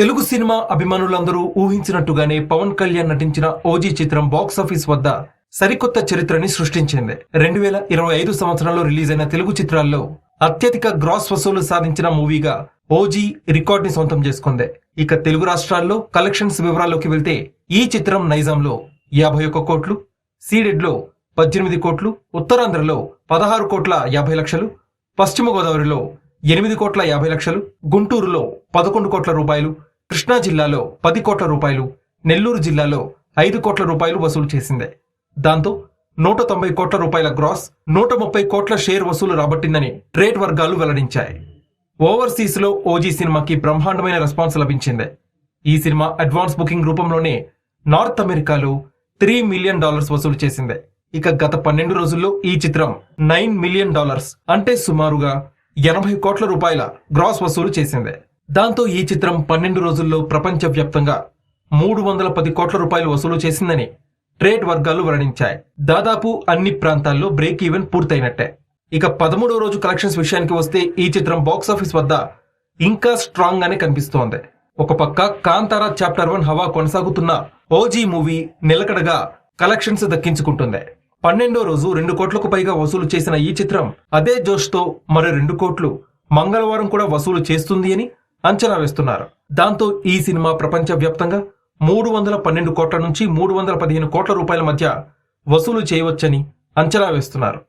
Telugu cinema అభిమానులందరూ ఊహించినట్టుగానే పవన్ కళ్యాణ్ నటించిన OG చిత్రం బాక్సాఫీస్ వద్ద సరికొత్త చరిత్రని సృష్టించింది. రెండు వేల ఇరవై ఐదు సంవత్సరంలో రిలీజ్ అయిన తెలుగు చిత్రాల్లో అత్యధిక గ్రాస్ వసూలు సాధించిన మూవీగా ఓజీ రికార్డ్ని సొంతం చేసుకుంది. ఇక తెలుగు రాష్ట్రాల్లో కలెక్షన్స్ వివరాల్లోకి వెళ్తే ఈ చిత్రం నైజాంలో యాభై ఒక్క కోట్లు సీడెడ్లో పద్దెనిమిది కోట్లు ఉత్తరాంధ్రలో పదహారు కోట్ల యాభై లక్షలు పశ్చిమ గోదావరిలో ఎనిమిది కోట్ల యాభై లక్షలు గుంటూరులో పదకొండు కోట్ల రూపాయలు కృష్ణా జిల్లాలో పది కోట్ల రూపాయలు నెల్లూరు జిల్లాలో ఐదు కోట్ల రూపాయలు వసూలు చేసింది. దాంతో నూట తొంభై కోట్ల రూపాయల గ్రాస్ నూట ముప్పై కోట్ల షేర్ వసూలు రాబట్టిందని ట్రేడ్ వర్గాలు వెల్లడించాయి. ఓవర్సీస్లో ఓజీ సినిమాకి బ్రహ్మాండమైన రెస్పాన్స్ లభించింది. ఈ సినిమా అడ్వాన్స్ బుకింగ్ రూపంలోనే నార్త్ అమెరికాలో త్రీ మిలియన్ డాలర్స్ వసూలు చేసింది. ఇక గత పన్నెండు రోజుల్లో ఈ చిత్రం నైన్ మిలియన్ డాలర్స్ అంటే సుమారుగా ఎనభై కోట్ల రూపాయల గ్రాస్ వసూలు చేసింది. దాంతో ఈ చిత్రం పన్నెండు రోజుల్లో ప్రపంచవ్యాప్తంగా మూడు వందల పది కోట్ల రూపాయలు వసూలు చేసిందని ట్రేడ్ వర్గాలు వర్ణించాయి. దాదాపు అన్ని ప్రాంతాల్లో బ్రేక్ ఈవెన్ పూర్తయినట్టే. ఇక పదమూడో రోజు కలెక్షన్స్ విషయానికి వస్తే ఈ చిత్రం బాక్సాఫీస్ వద్ద ఇంకా స్ట్రాంగ్ గానే కనిపిస్తోంది. ఒక పక్క కాంతారా చాప్టర్ వన్ హవా కొనసాగుతున్న ఓజీ మూవీ నిలకడగా కలెక్షన్స్ దక్కించుకుంటుంది. పన్నెండో రోజు రెండు కోట్లకు పైగా వసూలు చేసిన ఈ చిత్రం అదే జోష్తో మరో రెండు కోట్లు మంగళవారం కూడా వసూలు చేస్తుంది అని అంచనా వేస్తున్నారు. దాంతో ఈ సినిమా ప్రపంచ వ్యాప్తంగా మూడు వందల పన్నెండు కోట్ల నుంచి మూడు వందల పదిహేను కోట్ల రూపాయల మధ్య వసూలు చేయవచ్చని అంచనా వేస్తున్నారు.